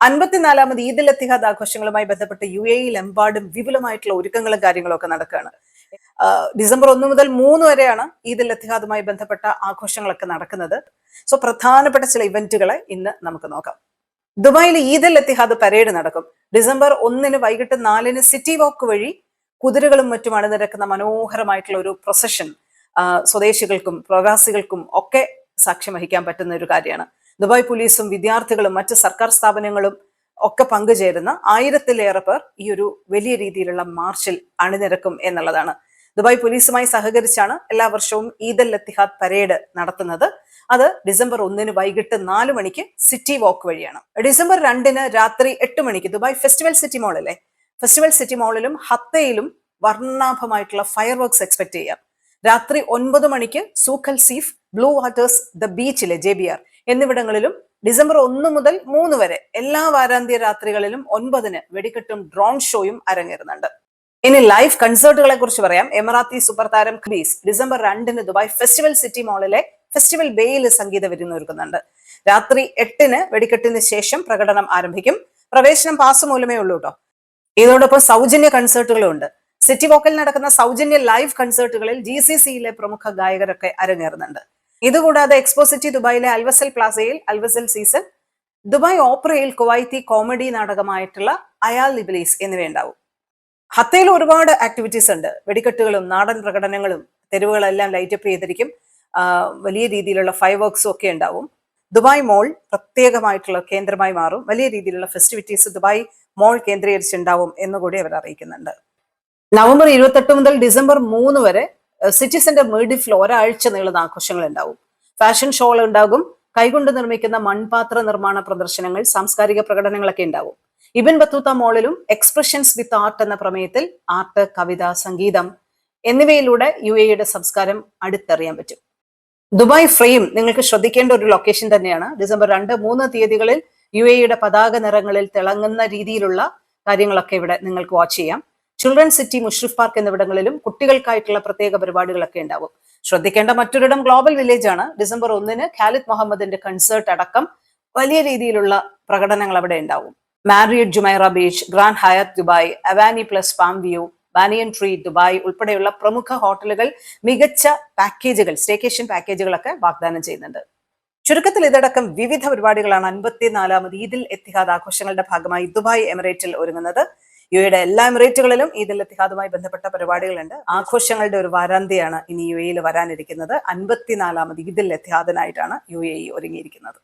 അൻപത്തിനാലാമത് Eid ul Etihad ആഘോഷങ്ങളുമായി ബന്ധപ്പെട്ട് U എമ്പാടും വിപുലമായിട്ടുള്ള ഒരുക്കങ്ങളും കാര്യങ്ങളും ഒക്കെ നടക്കുകയാണ് ഡിസംബർ ഒന്ന് മുതൽ മൂന്ന് വരെയാണ് ഈദുൽ എത്തിഹാദുമായി ബന്ധപ്പെട്ട ആഘോഷങ്ങളൊക്കെ നടക്കുന്നത്. സോ പ്രധാനപ്പെട്ട ചില ഇവന്റുകളെ ഇന്ന് നമുക്ക് നോക്കാം. ദുബായിൽ ഈദുൽ എത്തിഹാദ് പരേഡ് നടക്കും. ഡിസംബർ ഒന്നിന് വൈകിട്ട് നാലിന് സിറ്റി വാക്ക് വഴി കുതിരകളും മറ്റും അണിനിരക്കുന്ന മനോഹരമായിട്ടുള്ള ഒരു പ്രൊസഷൻ സ്വദേശികൾക്കും പ്രവാസികൾക്കും ഒക്കെ സാക്ഷ്യം വഹിക്കാൻ പറ്റുന്ന ഒരു കാര്യമാണ്. ദുബായ് പോലീസും വിദ്യാർത്ഥികളും മറ്റ് സർക്കാർ സ്ഥാപനങ്ങളും ഒക്കെ പങ്കുചേരുന്ന ആയിരത്തിലേറെ പേർ ഈ ഒരു വലിയ രീതിയിലുള്ള മാർച്ചിൽ അണിനിരക്കും എന്നുള്ളതാണ്. ദുബായ് പോലീസുമായി സഹകരിച്ചാണ് എല്ലാ വർഷവും ഈദൽ ലത്തിഹാദ് പരേഡ് നടത്തുന്നത്. അത് ഡിസംബർ ഒന്നിന് വൈകിട്ട് നാല് മണിക്ക് സിറ്റി വാക്ക് വഴിയാണ്. ഡിസംബർ രണ്ടിന് രാത്രി എട്ട് മണിക്ക് ദുബായ് ഫെസ്റ്റിവൽ സിറ്റി മോളല്ലേ ഫെസ്റ്റിവൽ സിറ്റി മോളിലും ഹത്തയിലും വർണാഭമായിട്ടുള്ള ഫയർ വർക്ക്സ് എക്സ്പെക്ട് ചെയ്യാം. രാത്രി ഒൻപത് മണിക്ക് Souq al Seef blue waters the ബീച്ചിലെ ജെ ബി ആർ എന്നിവിടങ്ങളിലും ഡിസംബർ ഒന്ന് മുതൽ മൂന്ന് വരെ എല്ലാ വാരാന്ത്യ രാത്രികളിലും ഒൻപതിന് വെടിക്കെട്ടും ഡ്രോൺ ഷോയും അരങ്ങേറുന്നുണ്ട്. ഇനി ലൈവ് കൺസേർട്ടുകളെ കുറിച്ച് പറയാം. എമറാത്തി സൂപ്പർ താരം ക്രീസ് ഡിസംബർ രണ്ടിന് ദുബായ് ഫെസ്റ്റിവൽ സിറ്റി മോളിലെ ഫെസ്റ്റിവൽ ബേയിൽ സംഗീത വിരുന്നൊരുക്കുന്നുണ്ട്. രാത്രി എട്ടിന് വെടിക്കെട്ടിന് ശേഷം പ്രകടനം ആരംഭിക്കും. പ്രവേശനം പാസ് മൂലമേ ഉള്ളൂ കേട്ടോ ഇതോടൊപ്പം സൗജന്യ കൺസേർട്ടുകളും ഉണ്ട്. സിറ്റി വോക്കൽ നടക്കുന്ന സൗജന്യ ലൈവ് കൺസേർട്ടുകളിൽ ജി സി സിയിലെ പ്രമുഖ ഗായകരൊക്കെ അരങ്ങേറുന്നുണ്ട്. ഇതുകൂടാതെ എക്സ്പോസിറ്റി ദുബായിലെ അൽവസൽ പ്ലാസയിൽ അൽവസൽ സീസൺ ദുബായ് ഓപ്പറയിൽ കുവൈത്തി കോമഡി നാടകമായിട്ടുള്ള ലിബിലീസ് എന്നിവയുണ്ടാവും ഹത്തയിൽ ഒരുപാട് ആക്ടിവിറ്റീസ് ഉണ്ട്. വെടിക്കെട്ടുകളും നാടൻ പ്രകടനങ്ങളും തെരുവുകളെല്ലാം ലൈറ്റപ്പ് ചെയ്തിരിക്കും. വലിയ രീതിയിലുള്ള ഫൈവ് വർക്ക്സും ഒക്കെ ഉണ്ടാവും. ദുബായ് മോൾ പ്രത്യേകമായിട്ടുള്ള കേന്ദ്രമായി മാറും. വലിയ രീതിയിലുള്ള ഫെസ്റ്റിവിറ്റീസ് ദുബായ് മോൾ കേന്ദ്രീകരിച്ചുണ്ടാവും എന്നുകൂടി അവർ അറിയിക്കുന്നുണ്ട്. നവംബർ ഇരുപത്തെട്ട് മുതൽ ഡിസംബർ മൂന്ന് വരെ സിറ്റി സെന്റർ മേഡിഫിൽ ഒരാഴ്ച നീളുന്ന ആഘോഷങ്ങൾ ഉണ്ടാവും ഫാഷൻ ഷോകൾ ഉണ്ടാകും. കൈകൊണ്ട് നിർമ്മിക്കുന്ന മൺപാത്ര നിർമ്മാണ പ്രദർശനങ്ങൾ സാംസ്കാരിക പ്രകടനങ്ങളൊക്കെ ഉണ്ടാവും. ഇബിൻ ബത്തൂത്ത മോളിലും എക്സ്പ്രഷൻസ് വിത്ത് ആർട്ട് എന്ന പ്രമേയത്തിൽ ആർട്ട് കവിത സംഗീതം എന്നിവയിലൂടെ യു എയുടെ സംസ്കാരം അടുത്തറിയാൻ പറ്റും. ദുബായ് ഫ്രെയിം നിങ്ങൾക്ക് ശ്രദ്ധിക്കേണ്ട ഒരു ലൊക്കേഷൻ തന്നെയാണ്. ഡിസംബർ രണ്ട് മൂന്ന് തീയതികളിൽ യു എയുടെ പതാക നിറങ്ങളിൽ തിളങ്ങുന്ന രീതിയിലുള്ള കാര്യങ്ങളൊക്കെ ഇവിടെ നിങ്ങൾക്ക് വാച്ച് ചെയ്യാം. ചിൽഡ്രൻ സിറ്റി മുഷ്രിഫ് പാർക്ക് എന്നിവിടങ്ങളിലും കുട്ടികൾക്കായിട്ടുള്ള പ്രത്യേക പരിപാടികളൊക്കെ ഉണ്ടാവും. ശ്രദ്ധിക്കേണ്ട മറ്റൊരിടം ഗ്ലോബൽ വില്ലേജ് ആണ്. ഡിസംബർ ഒന്നിന് ഖാലിദ് മുഹമ്മദിന്റെ കൺസേർട്ട് അടക്കം വലിയ രീതിയിലുള്ള പ്രകടനങ്ങൾ അവിടെ ഉണ്ടാവും. Marriott Jumeirah beach grand Hyatt Dubai Avani plus palm view banyan tree Dubai ഉൾപ്പെടെയുള്ള പ്രമുഖ ഹോട്ടലുകൾ മികച്ച പാക്കേജുകൾ സ്റ്റേക്കേഷൻ പാക്കേജുകളൊക്കെ വാഗ്ദാനം ചെയ്യുന്നുണ്ട്. ചുരുക്കത്തിൽ ഇതടക്കം വിവിധ പരിപാടികളാണ് അൻപത്തിനാലാമത് ഈദിൽ എത്തിഹാദ് ആഘോഷങ്ങളുടെ ഭാഗമായി ദുബായ് എമിറേറ്റിൽ ഒരുങ്ങുന്നത്. യു എയുടെ എല്ലാ എമിറേറ്റുകളിലും ഈദിൽ എത്തിഹാദുമായി ബന്ധപ്പെട്ട പരിപാടികളുണ്ട്. ആഘോഷങ്ങളുടെ ഒരു വാരാന്തിയാണ് ഇനി യു എയിൽ വരാനിരിക്കുന്നത്. അൻപത്തിനാലാമത് ഈദിൽ എത്തിഹാദിനായിട്ടാണ് യു എ ഒരുങ്ങിയിരിക്കുന്നത്.